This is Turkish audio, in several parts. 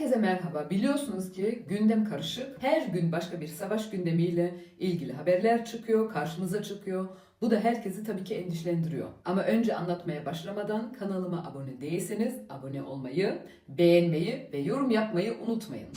Herkese merhaba. Biliyorsunuz ki gündem karışık. Her gün başka bir savaş gündemiyle ilgili haberler çıkıyor, karşımıza çıkıyor. Bu da herkesi tabii ki endişelendiriyor. Ama önce anlatmaya başlamadan kanalıma abone değilseniz abone olmayı, beğenmeyi ve yorum yapmayı unutmayın.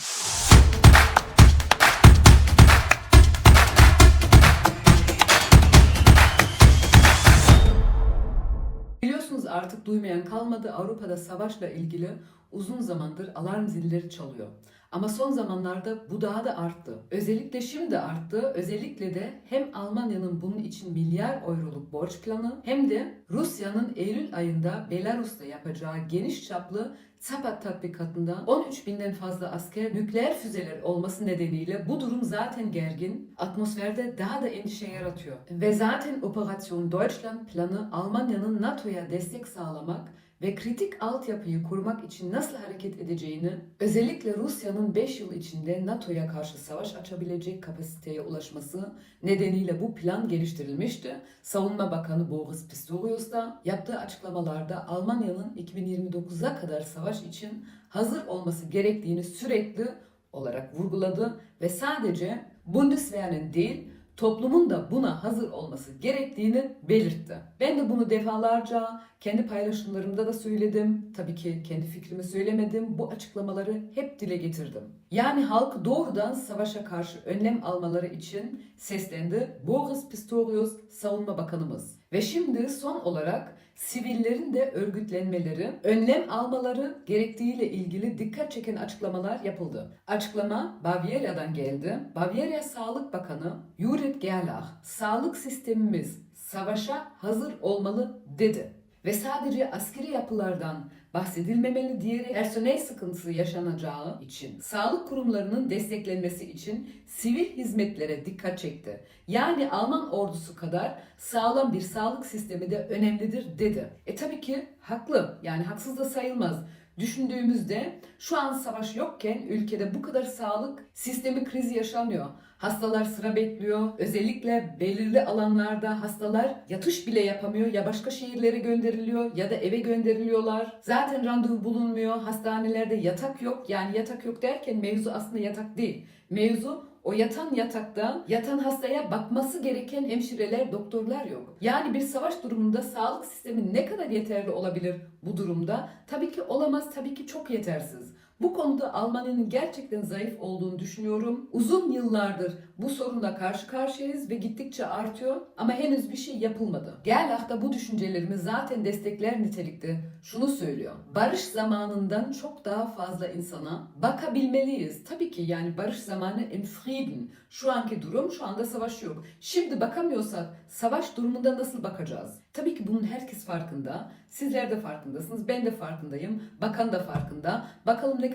Artık duymayan kalmadı. Avrupa'da savaşla ilgili uzun zamandır alarm zilleri çalıyor. Ama son zamanlarda bu daha da arttı. Özellikle şimdi arttı. Özellikle de hem Almanya'nın bunun için milyar euroluk borç planı hem de Rusya'nın Eylül ayında Belarus'ta yapacağı geniş çaplı Sapat tatbikatında 13 binden fazla asker nükleer füzeler olması nedeniyle bu durum zaten gergin, atmosferde daha da endişe yaratıyor. Ve zaten Operasyon Deutschland planı Almanya'nın NATO'ya destek sağlamak ve kritik altyapıyı kurmak için nasıl hareket edeceğini, özellikle Rusya'nın 5 yıl içinde NATO'ya karşı savaş açabilecek kapasiteye ulaşması nedeniyle bu plan geliştirilmişti. Savunma Bakanı Boris Pistorius da yaptığı açıklamalarda Almanya'nın 2029'a kadar savaş için hazır olması gerektiğini sürekli olarak vurguladı ve sadece Bundeswehr'in değil toplumun da buna hazır olması gerektiğini belirtti. Ben de bunu defalarca kendi paylaşımlarımda da söyledim. Tabii ki kendi fikrimi söylemedim. Bu açıklamaları hep dile getirdim. Yani halk doğrudan savaşa karşı önlem almaları için seslendi. Boris Pistorius Savunma Bakanımız. Ve şimdi son olarak sivillerin de örgütlenmeleri, önlem almaları gerektiğiyle ilgili dikkat çeken açıklamalar yapıldı. Açıklama Bavyera'dan geldi. Bavyera Sağlık Bakanı Judith Gerlach, sağlık sistemimiz savaşa hazır olmalı dedi. Ve sadece askeri yapılardan bahsedilmemeli diyerek personel sıkıntısı yaşanacağı için sağlık kurumlarının desteklenmesi için sivil hizmetlere dikkat çekti. Yani Alman ordusu kadar sağlam bir sağlık sistemi de önemlidir dedi. E tabii ki haklı yani haksız da sayılmaz. Düşündüğümüzde şu an savaş yokken ülkede bu kadar sağlık sistemi krizi yaşanıyor. Hastalar sıra bekliyor. Özellikle belirli alanlarda hastalar yatış bile yapamıyor. Ya başka şehirlere gönderiliyor ya da eve gönderiliyorlar. Zaten randevu bulunmuyor. Hastanelerde yatak yok. Yani yatak yok derken mevzu aslında yatak değil. Mevzu o yatan yatakta yatan hastaya bakması gereken hemşireler, doktorlar yok. Yani bir savaş durumunda sağlık sistemi ne kadar yeterli olabilir bu durumda? Tabii ki olamaz, tabii ki çok yetersiz. Bu konuda Almanya'nın gerçekten zayıf olduğunu düşünüyorum. Uzun yıllardır bu sorunla karşı karşıyayız ve gittikçe artıyor ama henüz bir şey yapılmadı. Gerlach da bu düşüncelerimi zaten destekler nitelikte şunu söylüyor. Barış zamanından çok daha fazla insana bakabilmeliyiz. Tabii ki yani barış zamanı im Frieden. Şu anki durum şu anda savaş yok. Şimdi bakamıyorsak savaş durumunda nasıl bakacağız? Tabii ki bunun herkes farkında. Sizler de farkındasınız. Ben de farkındayım. Bakan da farkında. Bakalım ne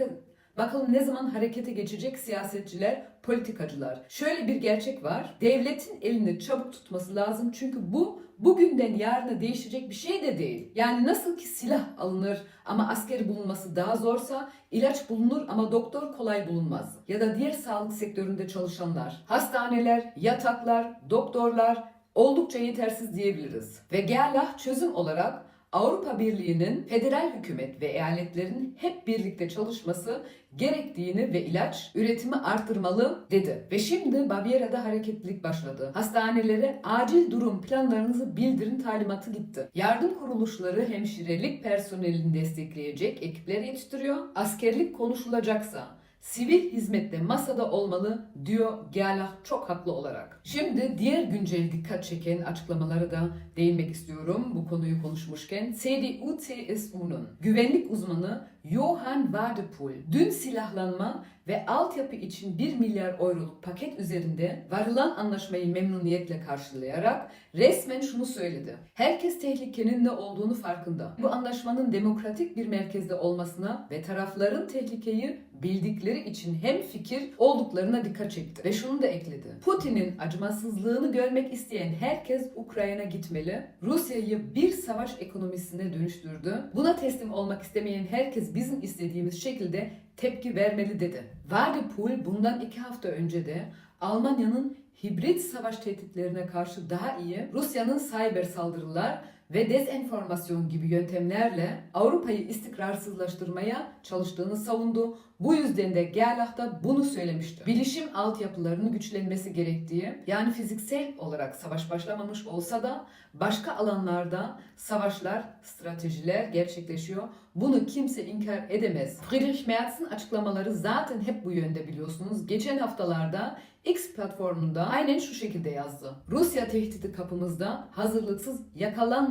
Bakalım ne zaman harekete geçecek siyasetçiler, politikacılar. Şöyle bir gerçek var. Devletin elini çabuk tutması lazım. Çünkü bu bugünden yarına değişecek bir şey de değil. Yani nasıl ki silah alınır ama askeri bulunması daha zorsa ilaç bulunur ama doktor kolay bulunmaz. Ya da diğer sağlık sektöründe çalışanlar, hastaneler, yataklar, doktorlar oldukça yetersiz diyebiliriz. Ve Gerlach çözüm olarak Avrupa Birliği'nin federal hükümet ve eyaletlerin hep birlikte çalışması gerektiğini ve ilaç üretimi arttırmalı dedi. Ve şimdi Baviera'da hareketlilik başladı. Hastanelere acil durum planlarınızı bildirin talimatı gitti. Yardım kuruluşları hemşirelik personelini destekleyecek ekipler yetiştiriyor. Askerlik konuşulacaksa sivil hizmette masada olmalı diyor Gerlach çok haklı olarak. Şimdi diğer güncel dikkat çeken açıklamalara da değinmek istiyorum bu konuyu konuşmuşken. CDU-CSU'nun güvenlik uzmanı Johann Wadepool dün silahlanma ve altyapı için 1 milyar euroluk paket üzerinde varılan anlaşmayı memnuniyetle karşılayarak resmen şunu söyledi. Herkes tehlikenin ne olduğunu farkında. Bu anlaşmanın demokratik bir merkezde olmasına ve tarafların tehlikeyi bildikleri için hem fikir olduklarına dikkat çekti. Ve şunu da ekledi. Putin'in acımasızlığını görmek isteyen herkes Ukrayna gitmeli. Rusya'yı bir savaş ekonomisine dönüştürdü. Buna teslim olmak istemeyen herkes bizim istediğimiz şekilde tepki vermeli dedi. Wadepool bundan iki hafta önce de Almanya'nın hibrit savaş tehditlerine karşı daha iyi, Rusya'nın cyber saldırılar ve dezenformasyon gibi yöntemlerle Avrupa'yı istikrarsızlaştırmaya çalıştığını savundu. Bu yüzden de Gerlach da bunu söylemişti. Bilişim altyapılarının güçlenmesi gerektiği, yani fiziksel olarak savaş başlamamış olsa da başka alanlarda savaşlar, stratejiler gerçekleşiyor. Bunu kimse inkar edemez. Friedrich Merz'in açıklamaları zaten hep bu yönde biliyorsunuz. Geçen haftalarda X platformunda aynen şu şekilde yazdı. Rusya tehdidi kapımızda hazırlıksız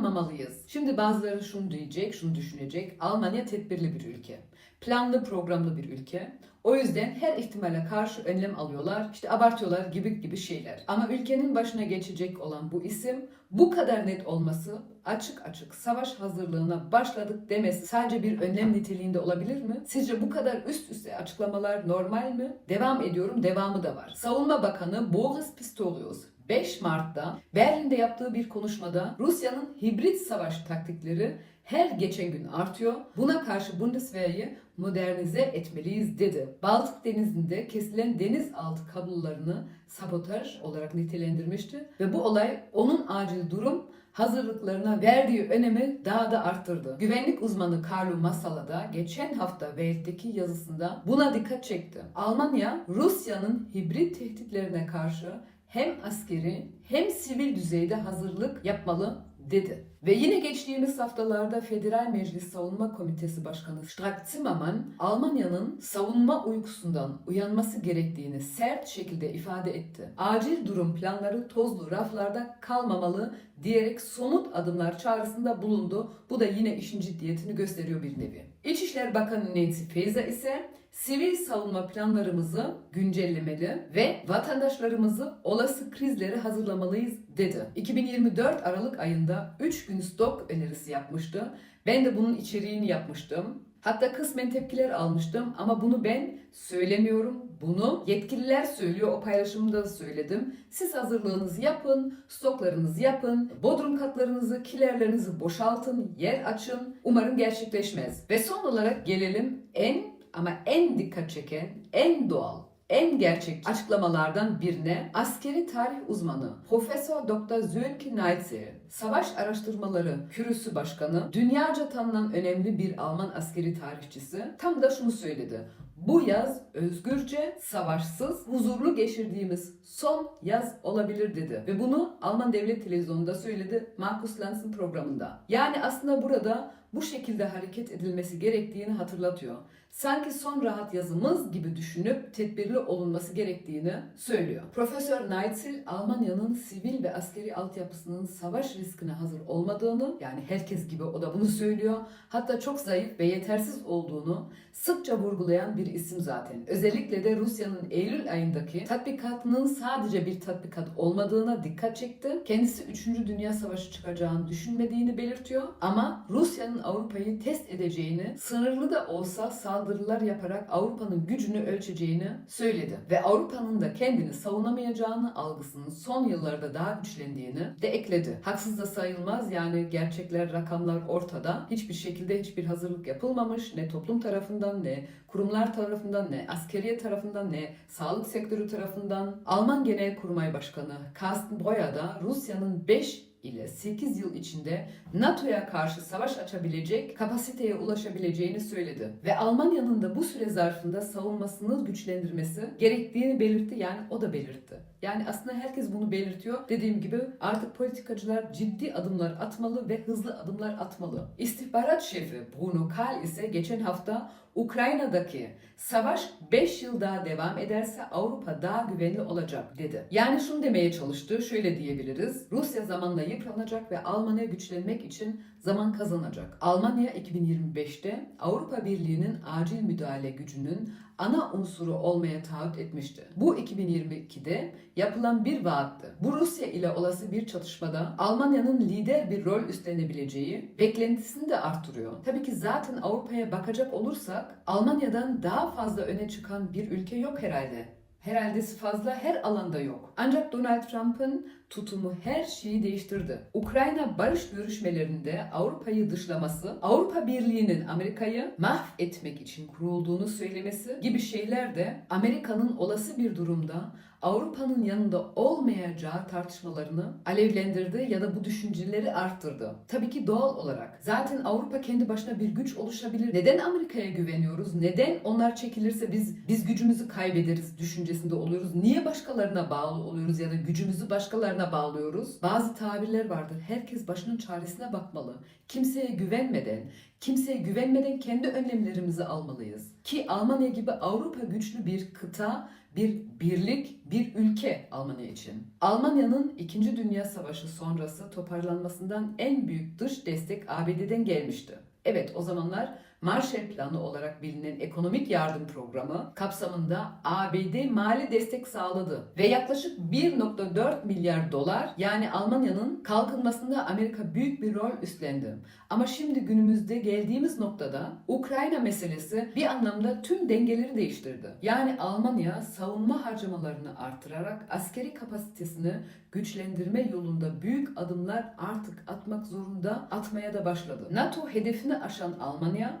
yakalanmamalıyız. Şimdi bazıları şunu diyecek, şunu düşünecek. Almanya tedbirli bir ülke. Planlı programlı bir ülke. O yüzden her ihtimale karşı önlem alıyorlar, işte abartıyorlar gibi gibi şeyler. Ama ülkenin başına geçecek olan bu isim bu kadar net olması, açık açık savaş hazırlığına başladık demesi sadece bir önlem niteliğinde olabilir mi? Sizce bu kadar üst üste açıklamalar normal mi? Devam ediyorum, devamı da var. Savunma Bakanı Boris Pistorius 5 Mart'ta Berlin'de yaptığı bir konuşmada Rusya'nın hibrit savaş taktikleri her geçen gün artıyor. Buna karşı Bundeswehr'i modernize etmeliyiz dedi. Baltık Denizi'nde kesilen denizaltı kablolarını sabotaj olarak nitelendirmişti ve bu olay onun acil durum hazırlıklarına verdiği önemi daha da arttırdı. Güvenlik uzmanı Carlo Massala da geçen hafta Welt'teki yazısında buna dikkat çekti. Almanya, Rusya'nın hibrit tehditlerine karşı hem askeri hem sivil düzeyde hazırlık yapmalı dedi. Ve yine geçtiğimiz haftalarda Federal Meclis Savunma Komitesi Başkanı Strack-Zimmermann, Almanya'nın savunma uykusundan uyanması gerektiğini sert şekilde ifade etti. Acil durum planları tozlu raflarda kalmamalı diyerek somut adımlar çağrısında bulundu. Bu da yine işin ciddiyetini gösteriyor bir nevi. İçişler Bakanı Nancy Faeser ise sivil savunma planlarımızı güncellemeli ve vatandaşlarımızı olası krizlere hazırlamalıyız dedi. 2024 Aralık ayında 3 gün stok önerisi yapmıştı. Ben de bunun içeriğini yapmıştım. Hatta kısmen tepkiler almıştım ama bunu ben söylemiyorum. Bunu yetkililer söylüyor. O paylaşımda da söyledim. Siz hazırlığınızı yapın, stoklarınızı yapın, bodrum katlarınızı, kilerlerinizi boşaltın, yer açın. Umarım gerçekleşmez. Ve son olarak gelelim en ama en dikkat çeken, en doğal, en gerçek açıklamalardan birine askeri tarih uzmanı Profesör Dr. Sönke Neitzel, Savaş Araştırmaları Kürüsü Başkanı, dünyaca tanınan önemli bir Alman askeri tarihçisi tam da şunu söyledi. Bu yaz özgürce, savaşsız, huzurlu geçirdiğimiz son yaz olabilir dedi. Ve bunu Alman Devlet Televizyonu'nda söyledi Markus Lanz'ın programında. Yani aslında burada bu şekilde hareket edilmesi gerektiğini hatırlatıyor. Sanki son rahat yazımız gibi düşünüp tedbirli olunması gerektiğini söylüyor. Profesör Neitzel, Almanya'nın sivil ve askeri altyapısının savaş riskine hazır olmadığını, yani herkes gibi o da bunu söylüyor, hatta çok zayıf ve yetersiz olduğunu sıkça vurgulayan bir isim zaten. Özellikle de Rusya'nın Eylül ayındaki tatbikatının sadece bir tatbikat olmadığına dikkat çekti. Kendisi 3. Dünya Savaşı çıkacağını düşünmediğini belirtiyor ama Rusya'nın Avrupa'yı test edeceğini, sınırlı da olsa saldırılar yaparak Avrupa'nın gücünü ölçeceğini söyledi. Ve Avrupa'nın da kendini savunamayacağını algısının son yıllarda daha güçlendiğini de ekledi. Haksız da sayılmaz yani gerçekler, rakamlar ortada. Hiçbir şekilde hiçbir hazırlık yapılmamış ne toplum tarafından ne kurumlar tarafından ne askeriye tarafından ne sağlık sektörü tarafından. Alman Genelkurmay Başkanı Carsten Breuer da Rusya'nın 5 ile 8 yıl içinde NATO'ya karşı savaş açabilecek kapasiteye ulaşabileceğini söyledi. Ve Almanya'nın da bu süre zarfında savunmasını güçlendirmesi gerektiğini belirtti. Yani o da belirtti. Yani aslında herkes bunu belirtiyor. Dediğim gibi artık politikacılar ciddi adımlar atmalı ve hızlı adımlar atmalı. İstihbarat şefi Bruno Kahl ise geçen hafta Ukrayna'daki savaş 5 yıl daha devam ederse Avrupa daha güvenli olacak dedi. Yani şunu demeye çalıştı, şöyle diyebiliriz. Rusya zamanla yıpranacak ve Almanya güçlenmek için zaman kazanacak. Almanya 2025'te Avrupa Birliği'nin acil müdahale gücünün ana unsuru olmaya taahhüt etmişti. Bu 2022'de yapılan bir vaatti. Bu Rusya ile olası bir çatışmada Almanya'nın lider bir rol üstlenebileceği beklentisini de arttırıyor. Tabii ki zaten Avrupa'ya bakacak olursak Almanya'dan daha fazla öne çıkan bir ülke yok herhalde. Herhalde fazla her alanda yok. Ancak Donald Trump'ın tutumu her şeyi değiştirdi. Ukrayna barış görüşmelerinde Avrupa'yı dışlaması, Avrupa Birliği'nin Amerika'yı mahvetmek için kurulduğunu söylemesi gibi şeyler de Amerika'nın olası bir durumda Avrupa'nın yanında olmayacağı tartışmalarını alevlendirdi ya da bu düşünceleri arttırdı. Tabii ki doğal olarak. Zaten Avrupa kendi başına bir güç oluşabilir. Neden Amerika'ya güveniyoruz? Neden onlar çekilirse biz biz gücümüzü kaybederiz düşüncesinde oluyoruz? Niye başkalarına bağlı oluyoruz ya da gücümüzü başkalarına bağlıyoruz? Bazı tabirler vardır. Herkes başının çaresine bakmalı. Kimseye güvenmeden, kimseye güvenmeden kendi önlemlerimizi almalıyız. Ki Almanya gibi Avrupa güçlü bir kıta bir birlik, bir ülke Almanya için. Almanya'nın 2. Dünya Savaşı sonrası toparlanmasından en büyük dış destek ABD'den gelmişti. Evet o zamanlar Marshall Planı olarak bilinen ekonomik yardım programı kapsamında ABD mali destek sağladı ve yaklaşık 1.4 milyar dolar yani Almanya'nın kalkınmasında Amerika büyük bir rol üstlendi. Ama şimdi günümüzde geldiğimiz noktada Ukrayna meselesi bir anlamda tüm dengeleri değiştirdi. Yani Almanya savunma harcamalarını artırarak askeri kapasitesini güçlendirme yolunda büyük adımlar artık atmak zorunda atmaya da başladı. NATO hedefini aşan Almanya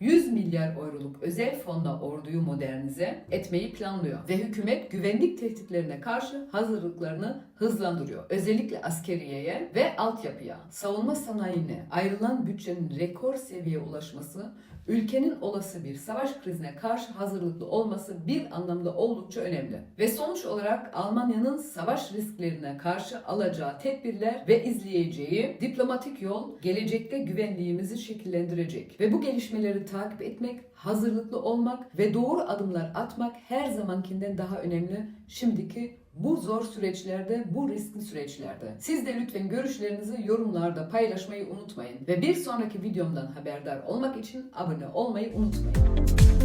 100 milyar euroluk özel fonla orduyu modernize etmeyi planlıyor ve hükümet güvenlik tehditlerine karşı hazırlıklarını hızlandırıyor. Özellikle askeriyeye ve altyapıya, savunma sanayine ayrılan bütçenin rekor seviyeye ulaşması ülkenin olası bir savaş krizine karşı hazırlıklı olması bir anlamda oldukça önemli. Ve sonuç olarak Almanya'nın savaş risklerine karşı alacağı tedbirler ve izleyeceği diplomatik yol gelecekte güvenliğimizi şekillendirecek. Ve bu gelişmeleri takip etmek, hazırlıklı olmak ve doğru adımlar atmak her zamankinden daha önemli şimdiki bu zor süreçlerde, bu riskli süreçlerde. Siz de lütfen görüşlerinizi yorumlarda paylaşmayı unutmayın. Ve bir sonraki videomdan haberdar olmak için abone olmayı unutmayın.